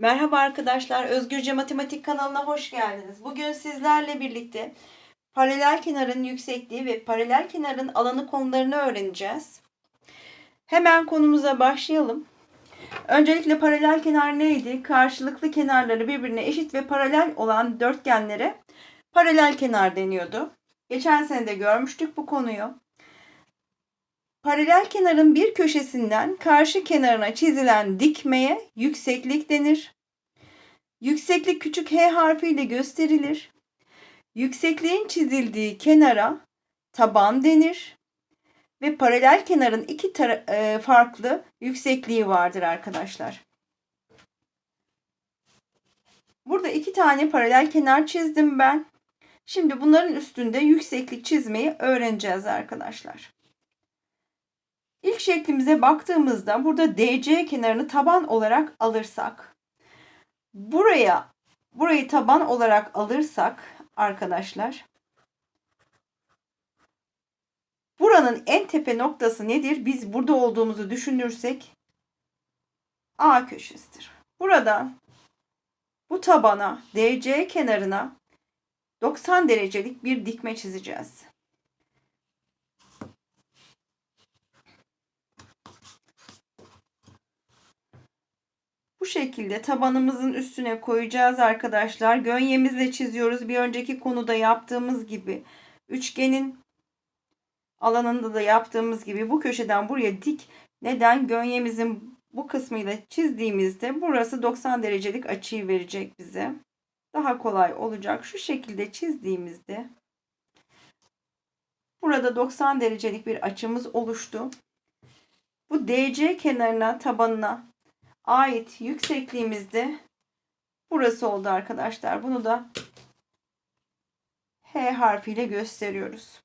Merhaba arkadaşlar, Özgürce Matematik kanalına hoş geldiniz. Bugün sizlerle birlikte paralel kenarın yüksekliği ve paralel kenarın alanı konularını öğreneceğiz. Hemen konumuza başlayalım. Öncelikle paralel kenar neydi? Karşılıklı kenarları birbirine eşit ve paralel olan dörtgenlere paralel kenar deniyordu. Geçen sene de görmüştük bu konuyu. Paralel kenarın bir köşesinden karşı kenarına çizilen dikmeye yükseklik denir. Yükseklik küçük h harfiyle gösterilir. Yüksekliğin çizildiği kenara taban denir. Ve paralel kenarın iki e, farklı yüksekliği vardır arkadaşlar. Burada iki tane paralel kenar çizdim ben. Şimdi bunların üstünde yükseklik çizmeyi öğreneceğiz arkadaşlar. İlk şeklimize baktığımızda burada DC kenarını taban olarak alırsak buraya burayı taban olarak alırsak arkadaşlar buranın en tepe noktası nedir? Biz burada olduğumuzu düşünürsek A köşesidir. Buradan bu tabana DC kenarına 90 derecelik bir dikme çizeceğiz. Bu şekilde tabanımızın üstüne koyacağız arkadaşlar. Gönyemizle çiziyoruz. Bir önceki konuda yaptığımız gibi üçgenin alanında da yaptığımız gibi bu köşeden buraya dik. Neden? Gönyemizin bu kısmıyla çizdiğimizde burası 90 derecelik açıyı verecek bize. Daha kolay olacak. Şu şekilde çizdiğimizde burada 90 derecelik bir açımız oluştu. Bu DC kenarına, tabanına ait yüksekliğimizde burası oldu arkadaşlar. Bunu da H harfiyle gösteriyoruz.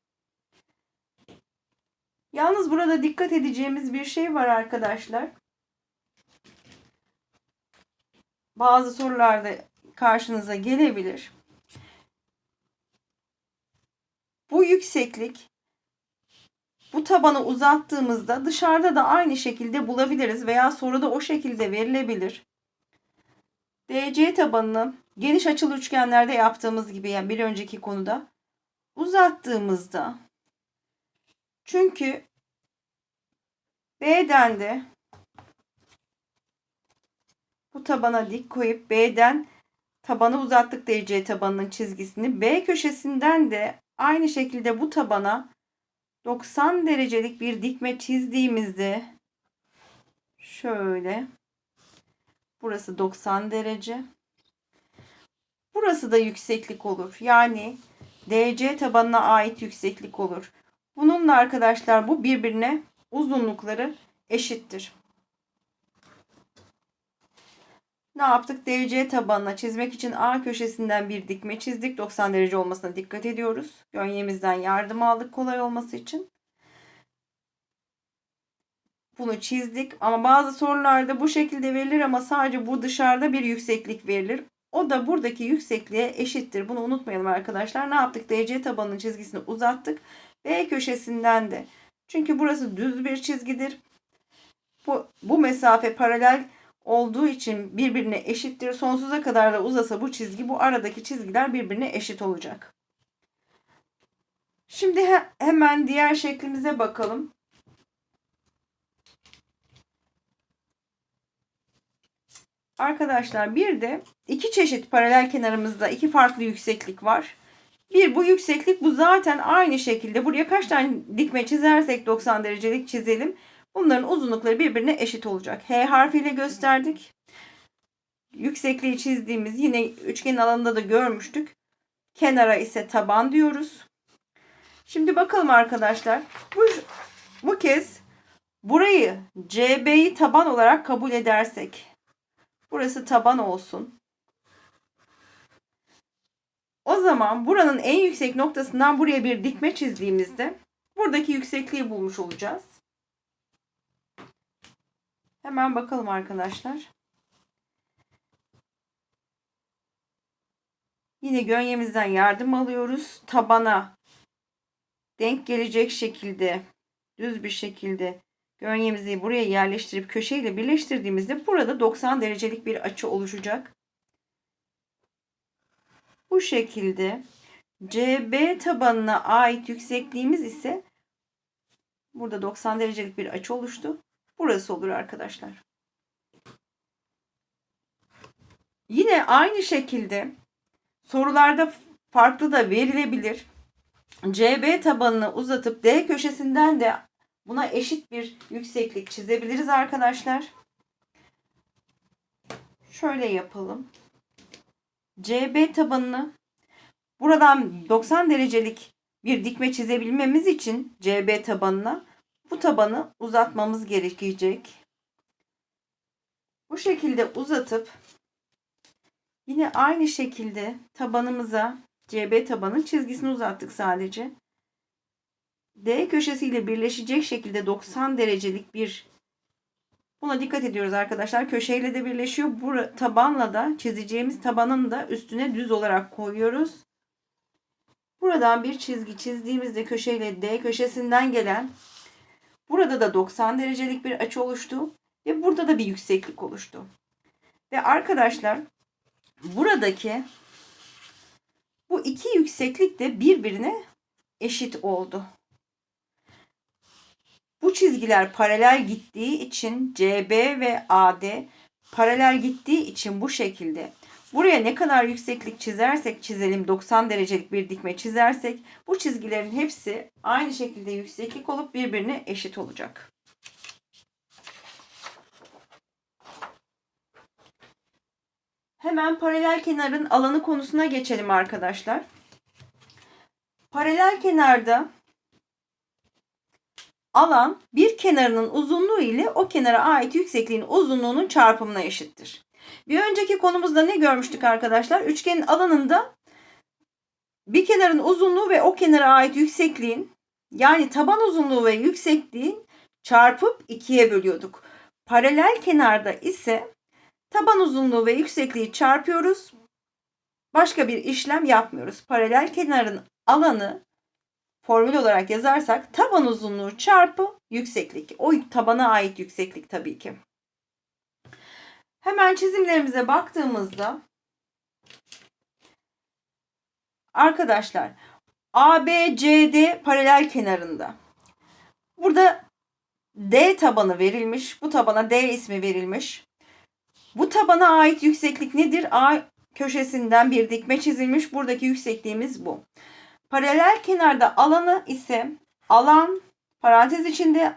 Yalnız burada dikkat edeceğimiz bir şey var arkadaşlar. Bazı sorularda karşınıza gelebilir. Bu yükseklik bu tabanı uzattığımızda dışarıda da aynı şekilde bulabiliriz veya soruda o şekilde verilebilir. DC tabanını geniş açılı üçgenlerde yaptığımız gibi yani bir önceki konuda uzattığımızda çünkü B'den de bu tabana dik koyup B'den tabanı uzattık DC tabanının çizgisini. B köşesinden de aynı şekilde bu tabana 90 derecelik bir dikme çizdiğimizde şöyle burası 90 derece. Burası da yükseklik olur. Yani DC tabanına ait yükseklik olur. Bununla arkadaşlar bu birbirine uzunlukları eşittir. Ne yaptık? DC tabanına çizmek için A köşesinden bir dikme çizdik. 90 derece olmasına dikkat ediyoruz. Gönyemizden yardım aldık kolay olması için. Bunu çizdik ama bazı sorularda bu şekilde verilir ama sadece bu dışarıda bir yükseklik verilir. O da buradaki yüksekliğe eşittir. Bunu unutmayalım arkadaşlar. Ne yaptık? DC tabanının çizgisini uzattık. B köşesinden de. Çünkü burası düz bir çizgidir. Bu, bu mesafe paralel olduğu için birbirine eşittir. Sonsuza kadar da uzasa bu çizgi bu aradaki çizgiler birbirine eşit olacak. Şimdi he, hemen diğer şeklimize bakalım. Arkadaşlar bir de iki çeşit paralel kenarımızda iki farklı yükseklik var. Bir bu yükseklik bu zaten aynı şekilde buraya kaç tane dikme çizersek 90 derecelik çizelim. Bunların uzunlukları birbirine eşit olacak. H harfiyle gösterdik. Yüksekliği çizdiğimiz yine üçgen alanında da görmüştük. Kenara ise taban diyoruz. Şimdi bakalım arkadaşlar. Bu, bu kez burayı CB'yi taban olarak kabul edersek. Burası taban olsun. O zaman buranın en yüksek noktasından buraya bir dikme çizdiğimizde buradaki yüksekliği bulmuş olacağız. Hemen bakalım arkadaşlar. Yine gönyemizden yardım alıyoruz. Tabana denk gelecek şekilde düz bir şekilde Gönyemizi buraya yerleştirip köşeyle birleştirdiğimizde burada 90 derecelik bir açı oluşacak. Bu şekilde CB tabanına ait yüksekliğimiz ise burada 90 derecelik bir açı oluştu. Burası olur arkadaşlar. Yine aynı şekilde sorularda farklı da verilebilir. CB tabanını uzatıp D köşesinden de buna eşit bir yükseklik çizebiliriz arkadaşlar. Şöyle yapalım. CB tabanını buradan 90 derecelik bir dikme çizebilmemiz için CB tabanına bu tabanı uzatmamız gerekecek. Bu şekilde uzatıp yine aynı şekilde tabanımıza CB tabanın çizgisini uzattık sadece. D köşesiyle birleşecek şekilde 90 derecelik bir buna dikkat ediyoruz arkadaşlar. Köşeyle de birleşiyor. Bu tabanla da çizeceğimiz tabanın da üstüne düz olarak koyuyoruz. Buradan bir çizgi çizdiğimizde köşeyle D köşesinden gelen burada da 90 derecelik bir açı oluştu ve burada da bir yükseklik oluştu. Ve arkadaşlar buradaki bu iki yükseklik de birbirine eşit oldu. Bu çizgiler paralel gittiği için CB ve AD paralel gittiği için bu şekilde buraya ne kadar yükseklik çizersek çizelim 90 derecelik bir dikme çizersek bu çizgilerin hepsi aynı şekilde yükseklik olup birbirine eşit olacak. Hemen paralel kenarın alanı konusuna geçelim arkadaşlar. Paralel kenarda alan bir kenarının uzunluğu ile o kenara ait yüksekliğin uzunluğunun çarpımına eşittir. Bir önceki konumuzda ne görmüştük arkadaşlar? Üçgenin alanında bir kenarın uzunluğu ve o kenara ait yüksekliğin yani taban uzunluğu ve yüksekliğin çarpıp ikiye bölüyorduk. Paralel kenarda ise taban uzunluğu ve yüksekliği çarpıyoruz. Başka bir işlem yapmıyoruz. Paralel kenarın alanı formül olarak yazarsak taban uzunluğu çarpı yükseklik. O tabana ait yükseklik tabii ki. Hemen çizimlerimize baktığımızda arkadaşlar ABCD paralel kenarında. Burada D tabanı verilmiş. Bu tabana D ismi verilmiş. Bu tabana ait yükseklik nedir? A köşesinden bir dikme çizilmiş. Buradaki yüksekliğimiz bu. Paralel kenarda alanı ise alan parantez içinde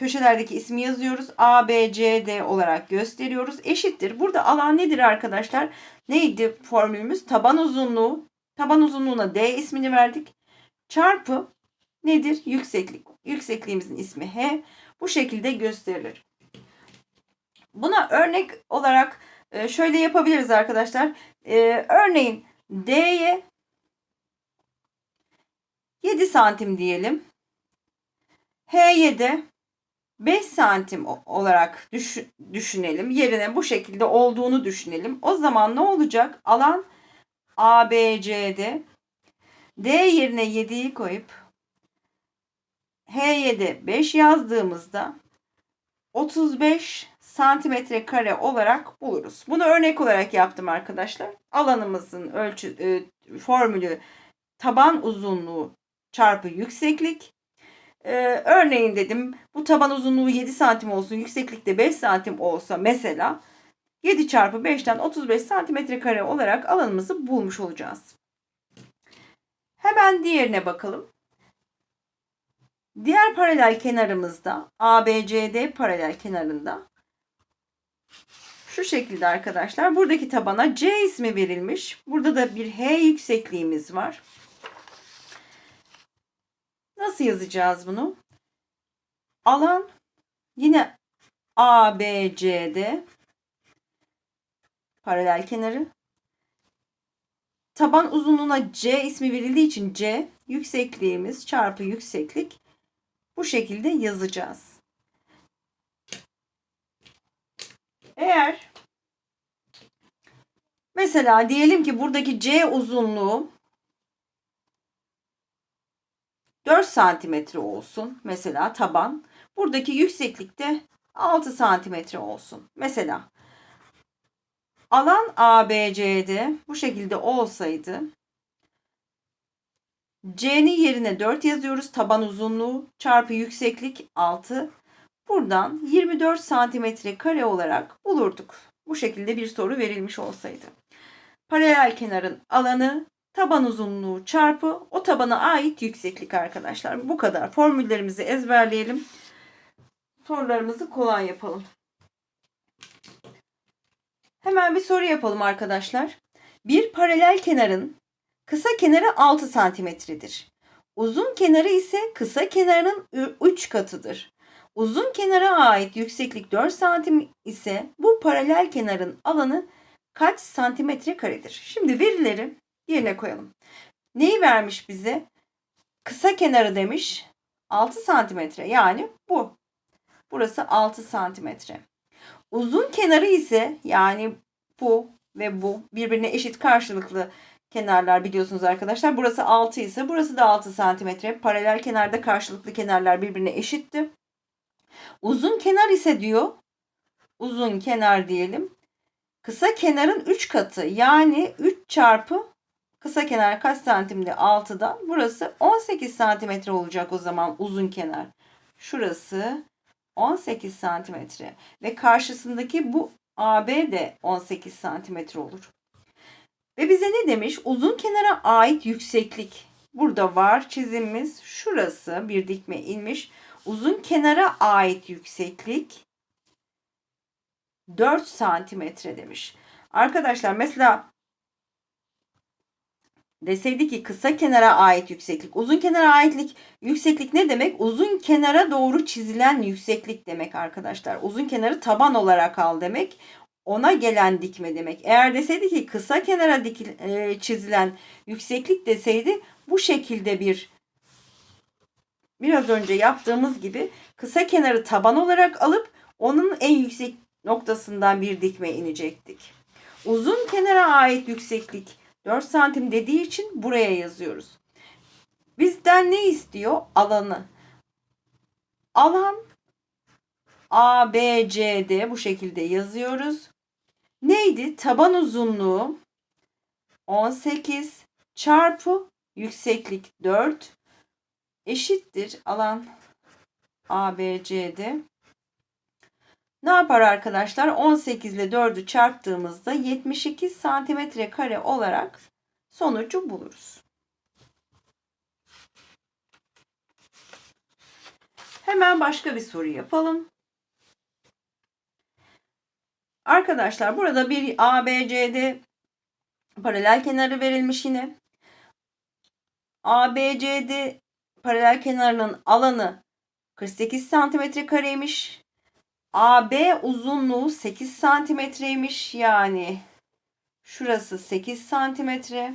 köşelerdeki ismi yazıyoruz. A, B, C, D olarak gösteriyoruz. Eşittir. Burada alan nedir arkadaşlar? Neydi formülümüz? Taban uzunluğu. Taban uzunluğuna D ismini verdik. Çarpı nedir? Yükseklik. Yüksekliğimizin ismi H. Bu şekilde gösterilir. Buna örnek olarak e, şöyle yapabiliriz arkadaşlar. Ee, örneğin D'ye 7 santim diyelim. H'ye de 5 santim olarak düşünelim. Yerine bu şekilde olduğunu düşünelim. O zaman ne olacak? Alan ABC'de D yerine 7'yi koyup H'ye de 5 yazdığımızda 35 santimetre kare olarak buluruz. Bunu örnek olarak yaptım arkadaşlar. Alanımızın ölçü e, formülü taban uzunluğu çarpı yükseklik. Ee, örneğin dedim bu taban uzunluğu 7 santim olsun yükseklik de 5 santim olsa mesela 7 çarpı 5'ten 35 santimetre kare olarak alanımızı bulmuş olacağız. Hemen diğerine bakalım. Diğer paralel kenarımızda ABCD paralel kenarında şu şekilde arkadaşlar. Buradaki tabana C ismi verilmiş. Burada da bir H yüksekliğimiz var. Nasıl yazacağız bunu? Alan yine ABCD paralel kenarı. Taban uzunluğuna C ismi verildiği için C yüksekliğimiz çarpı yükseklik bu şekilde yazacağız. Eğer mesela diyelim ki buradaki C uzunluğu 4 santimetre olsun mesela taban. Buradaki yükseklik de 6 santimetre olsun. Mesela alan ABC'de bu şekilde olsaydı C'nin yerine 4 yazıyoruz. Taban uzunluğu çarpı yükseklik 6. Buradan 24 santimetre kare olarak bulurduk. Bu şekilde bir soru verilmiş olsaydı. Paralel kenarın alanı taban uzunluğu çarpı o tabana ait yükseklik arkadaşlar. Bu kadar. Formüllerimizi ezberleyelim. Sorularımızı kolay yapalım. Hemen bir soru yapalım arkadaşlar. Bir paralel kenarın kısa kenarı 6 santimetredir. Uzun kenarı ise kısa kenarın 3 katıdır. Uzun kenara ait yükseklik 4 santim ise bu paralel kenarın alanı kaç santimetre karedir? Şimdi verileri yerine koyalım. Neyi vermiş bize? Kısa kenarı demiş 6 santimetre yani bu. Burası 6 santimetre. Uzun kenarı ise yani bu ve bu birbirine eşit karşılıklı kenarlar biliyorsunuz arkadaşlar. Burası 6 ise burası da 6 santimetre. Paralel kenarda karşılıklı kenarlar birbirine eşitti. Uzun kenar ise diyor. Uzun kenar diyelim. Kısa kenarın 3 katı yani 3 çarpı kısa kenar kaç santimde 6'dan burası 18 santimetre olacak o zaman uzun kenar. Şurası 18 santimetre ve karşısındaki bu AB de 18 santimetre olur. Ve bize ne demiş? Uzun kenara ait yükseklik. Burada var çizimimiz. Şurası bir dikme inmiş. Uzun kenara ait yükseklik 4 santimetre demiş. Arkadaşlar mesela deseydi ki kısa kenara ait yükseklik. Uzun kenara aitlik yükseklik ne demek? Uzun kenara doğru çizilen yükseklik demek arkadaşlar. Uzun kenarı taban olarak al demek. Ona gelen dikme demek. Eğer deseydi ki kısa kenara dikil, e, çizilen yükseklik deseydi bu şekilde bir biraz önce yaptığımız gibi kısa kenarı taban olarak alıp onun en yüksek noktasından bir dikme inecektik. Uzun kenara ait yükseklik 4 santim dediği için buraya yazıyoruz. Bizden ne istiyor? Alanı. Alan A, B, C, D bu şekilde yazıyoruz. Neydi? Taban uzunluğu 18 çarpı yükseklik 4 eşittir alan A. Ne yapar arkadaşlar? 18 ile 4'ü çarptığımızda 72 santimetre kare olarak sonucu buluruz. Hemen başka bir soru yapalım. Arkadaşlar burada bir ABCD paralel kenarı verilmiş yine. ABCD paralel kenarının alanı 48 santimetre kareymiş. AB uzunluğu 8 santimetreymiş. Yani şurası 8 santimetre.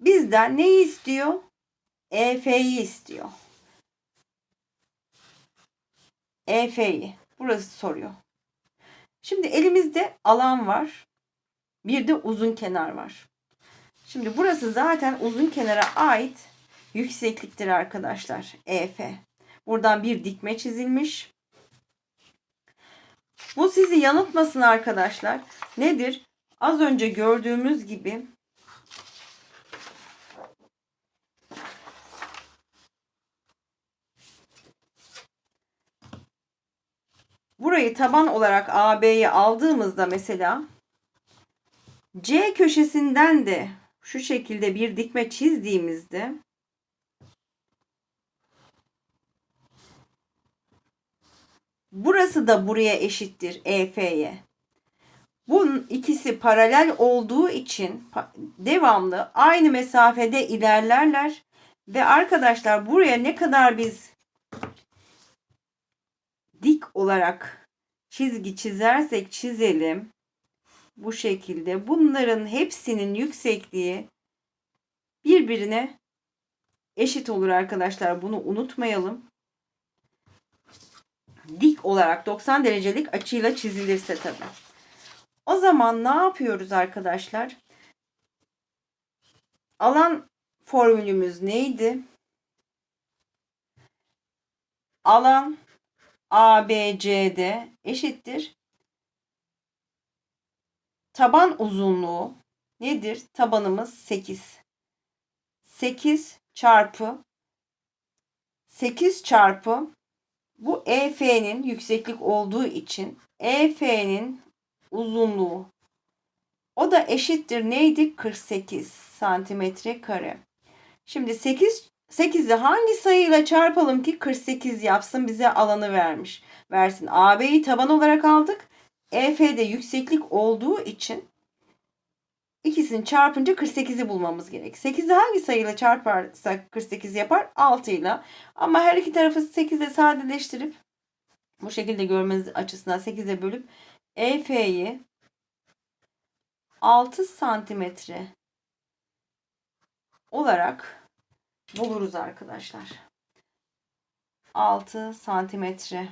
Bizden neyi istiyor? EF'yi istiyor. EF'yi. Burası soruyor. Şimdi elimizde alan var. Bir de uzun kenar var. Şimdi burası zaten uzun kenara ait yüksekliktir arkadaşlar. EF. Buradan bir dikme çizilmiş. Bu sizi yanıltmasın arkadaşlar. Nedir? Az önce gördüğümüz gibi burayı taban olarak AB'yi aldığımızda mesela C köşesinden de şu şekilde bir dikme çizdiğimizde burası da buraya eşittir EF'ye. Bunun ikisi paralel olduğu için devamlı aynı mesafede ilerlerler ve arkadaşlar buraya ne kadar biz dik olarak çizgi çizersek çizelim bu şekilde bunların hepsinin yüksekliği birbirine eşit olur arkadaşlar. Bunu unutmayalım. Dik olarak 90 derecelik açıyla çizilirse tabi. O zaman ne yapıyoruz arkadaşlar? Alan formülümüz neydi? alan ABCD eşittir. Taban uzunluğu nedir? Tabanımız 8. 8 çarpı 8 çarpı bu EF'nin yükseklik olduğu için EF'nin uzunluğu o da eşittir neydi? 48 santimetre kare. Şimdi 8 8'i hangi sayıyla çarpalım ki 48 yapsın bize alanı vermiş. Versin. AB'yi taban olarak aldık. EF'de yükseklik olduğu için ikisini çarpınca 48'i bulmamız gerek. 8'i hangi sayıyla çarparsak 48 yapar? 6 ile. Ama her iki tarafı 8 ile sadeleştirip bu şekilde görmeniz açısından 8'e bölüp EF'yi 6 santimetre olarak buluruz arkadaşlar. 6 santimetre.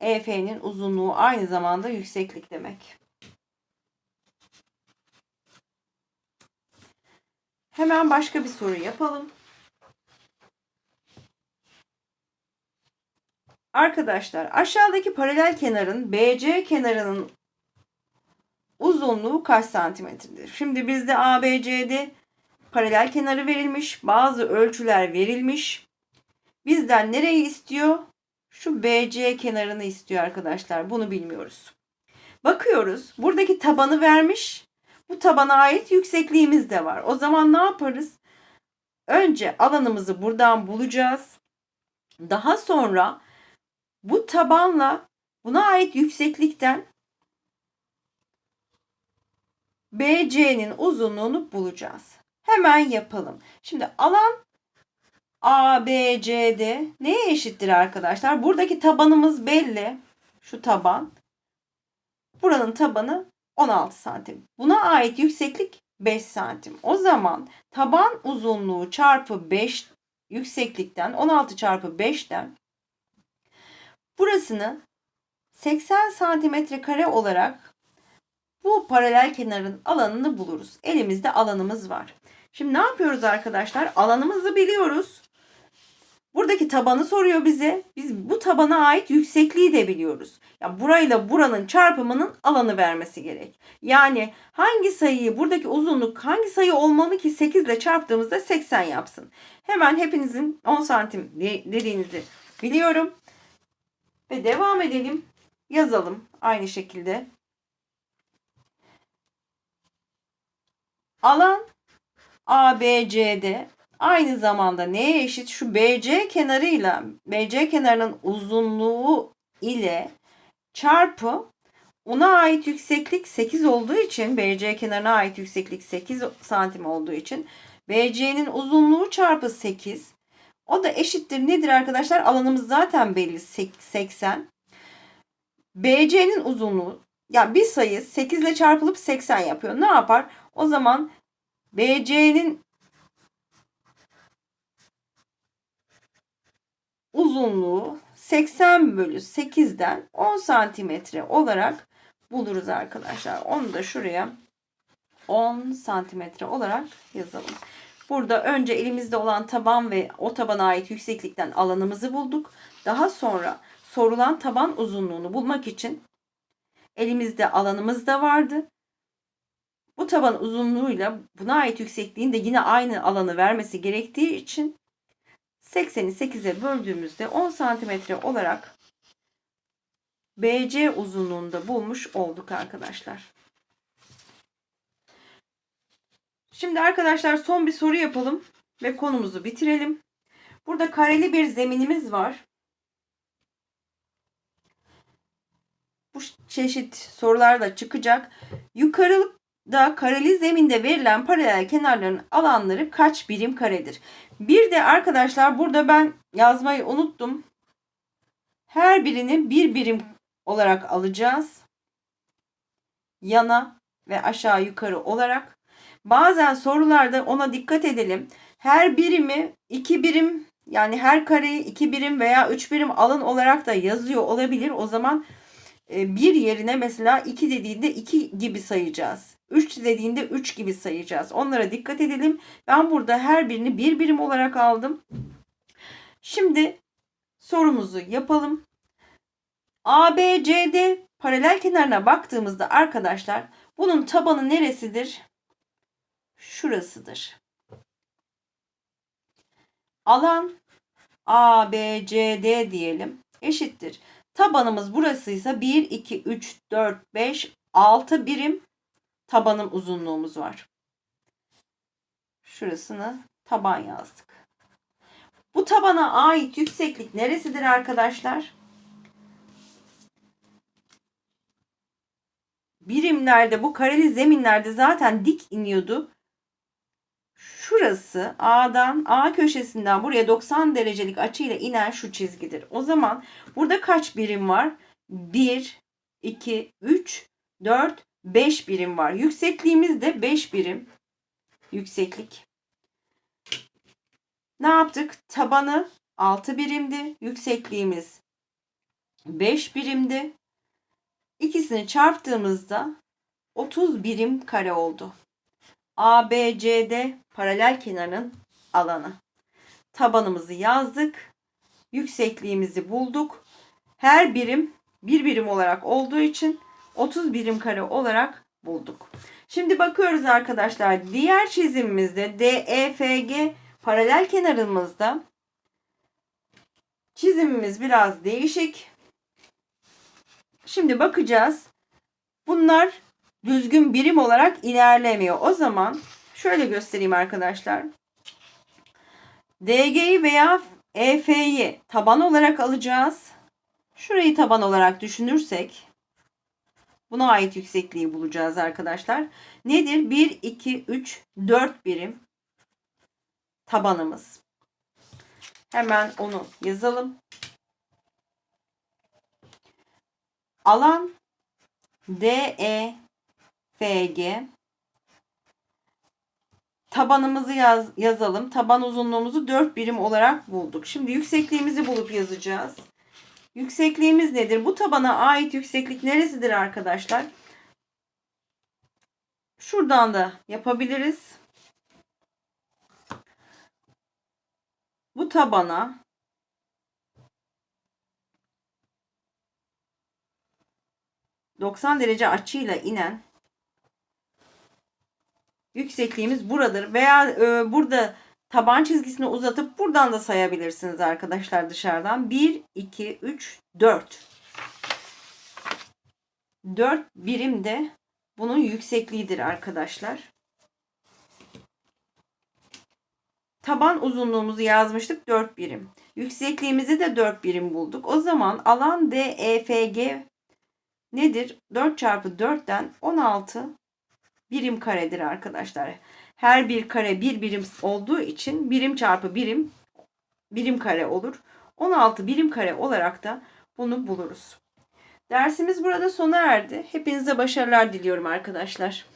EF'nin uzunluğu aynı zamanda yükseklik demek. Hemen başka bir soru yapalım. Arkadaşlar aşağıdaki paralel kenarın BC kenarının uzunluğu kaç santimetredir? Şimdi bizde ABCD paralel kenarı verilmiş. Bazı ölçüler verilmiş. Bizden nereyi istiyor? Şu BC kenarını istiyor arkadaşlar. Bunu bilmiyoruz. Bakıyoruz. Buradaki tabanı vermiş. Bu tabana ait yüksekliğimiz de var. O zaman ne yaparız? Önce alanımızı buradan bulacağız. Daha sonra bu tabanla buna ait yükseklikten BC'nin uzunluğunu bulacağız. Hemen yapalım. Şimdi alan ABCD neye eşittir arkadaşlar? Buradaki tabanımız belli. Şu taban. Buranın tabanı 16 santim. Buna ait yükseklik 5 santim. O zaman taban uzunluğu çarpı 5 yükseklikten 16 çarpı 5'ten burasını 80 santimetre kare olarak bu paralel kenarın alanını buluruz. Elimizde alanımız var. Şimdi ne yapıyoruz arkadaşlar? Alanımızı biliyoruz. Buradaki tabanı soruyor bize. Biz bu tabana ait yüksekliği de biliyoruz. Ya burayla buranın çarpımının alanı vermesi gerek. Yani hangi sayıyı buradaki uzunluk hangi sayı olmalı ki 8 ile çarptığımızda 80 yapsın. Hemen hepinizin 10 santim dediğinizi biliyorum. Ve devam edelim. Yazalım aynı şekilde. Alan ABCD aynı zamanda neye eşit? Şu BC kenarıyla BC kenarının uzunluğu ile çarpı ona ait yükseklik 8 olduğu için BC kenarına ait yükseklik 8 santim olduğu için BC'nin uzunluğu çarpı 8 o da eşittir nedir arkadaşlar? Alanımız zaten belli 80. BC'nin uzunluğu ya bir sayı 8 ile çarpılıp 80 yapıyor. Ne yapar? O zaman BC'nin uzunluğu 80 bölü 8'den 10 santimetre olarak buluruz arkadaşlar. Onu da şuraya 10 santimetre olarak yazalım. Burada önce elimizde olan taban ve o tabana ait yükseklikten alanımızı bulduk. Daha sonra sorulan taban uzunluğunu bulmak için elimizde alanımız da vardı. Bu taban uzunluğuyla buna ait yüksekliğin de yine aynı alanı vermesi gerektiği için 80'i 8'e böldüğümüzde 10 santimetre olarak BC uzunluğunda bulmuş olduk arkadaşlar. Şimdi arkadaşlar son bir soru yapalım ve konumuzu bitirelim. Burada kareli bir zeminimiz var. Bu çeşit sorular da çıkacak. Yukarıda kareli zeminde verilen paralel kenarların alanları kaç birim karedir? Bir de arkadaşlar burada ben yazmayı unuttum. Her birini bir birim olarak alacağız. Yana ve aşağı yukarı olarak. Bazen sorularda ona dikkat edelim. Her birimi iki birim yani her kareyi iki birim veya üç birim alın olarak da yazıyor olabilir. O zaman bir yerine mesela 2 dediğinde 2 gibi sayacağız. 3 dediğinde 3 gibi sayacağız. Onlara dikkat edelim. Ben burada her birini bir birim olarak aldım. Şimdi sorumuzu yapalım. ABCD paralel kenarına baktığımızda arkadaşlar bunun tabanı neresidir? Şurasıdır. Alan ABCD diyelim eşittir. Tabanımız burasıysa 1, 2, 3, 4, 5, 6 birim tabanım uzunluğumuz var. Şurasını taban yazdık. Bu tabana ait yükseklik neresidir arkadaşlar? Birimlerde bu kareli zeminlerde zaten dik iniyordu. Şurası A'dan A köşesinden buraya 90 derecelik açıyla inen şu çizgidir. O zaman burada kaç birim var? 1, 2, 3, 4, 5 birim var. Yüksekliğimiz de 5 birim. Yükseklik. Ne yaptık? Tabanı 6 birimdi. Yüksekliğimiz 5 birimdi. İkisini çarptığımızda 30 birim kare oldu. ABCD paralel kenarın alanı. Tabanımızı yazdık. Yüksekliğimizi bulduk. Her birim bir birim olarak olduğu için 30 birim kare olarak bulduk. Şimdi bakıyoruz arkadaşlar. Diğer çizimimizde DEFG paralel kenarımızda çizimimiz biraz değişik. Şimdi bakacağız. Bunlar düzgün birim olarak ilerlemiyor. O zaman şöyle göstereyim arkadaşlar. DG'yi veya EF'yi taban olarak alacağız. Şurayı taban olarak düşünürsek buna ait yüksekliği bulacağız arkadaşlar. Nedir? 1, 2, 3, 4 birim tabanımız. Hemen onu yazalım. Alan DE FG tabanımızı yaz, yazalım. Taban uzunluğumuzu 4 birim olarak bulduk. Şimdi yüksekliğimizi bulup yazacağız. Yüksekliğimiz nedir? Bu tabana ait yükseklik neresidir arkadaşlar? Şuradan da yapabiliriz. Bu tabana ...90 derece açıyla inen yüksekliğimiz buradır. Veya e, burada taban çizgisini uzatıp buradan da sayabilirsiniz arkadaşlar dışarıdan. 1, 2, 3, 4. 4 birim de bunun yüksekliğidir arkadaşlar. Taban uzunluğumuzu yazmıştık 4 birim. Yüksekliğimizi de 4 birim bulduk. O zaman alan DEFG nedir? 4 çarpı 4'ten 16 birim karedir arkadaşlar. Her bir kare bir birim olduğu için birim çarpı birim birim kare olur. 16 birim kare olarak da bunu buluruz. Dersimiz burada sona erdi. Hepinize başarılar diliyorum arkadaşlar.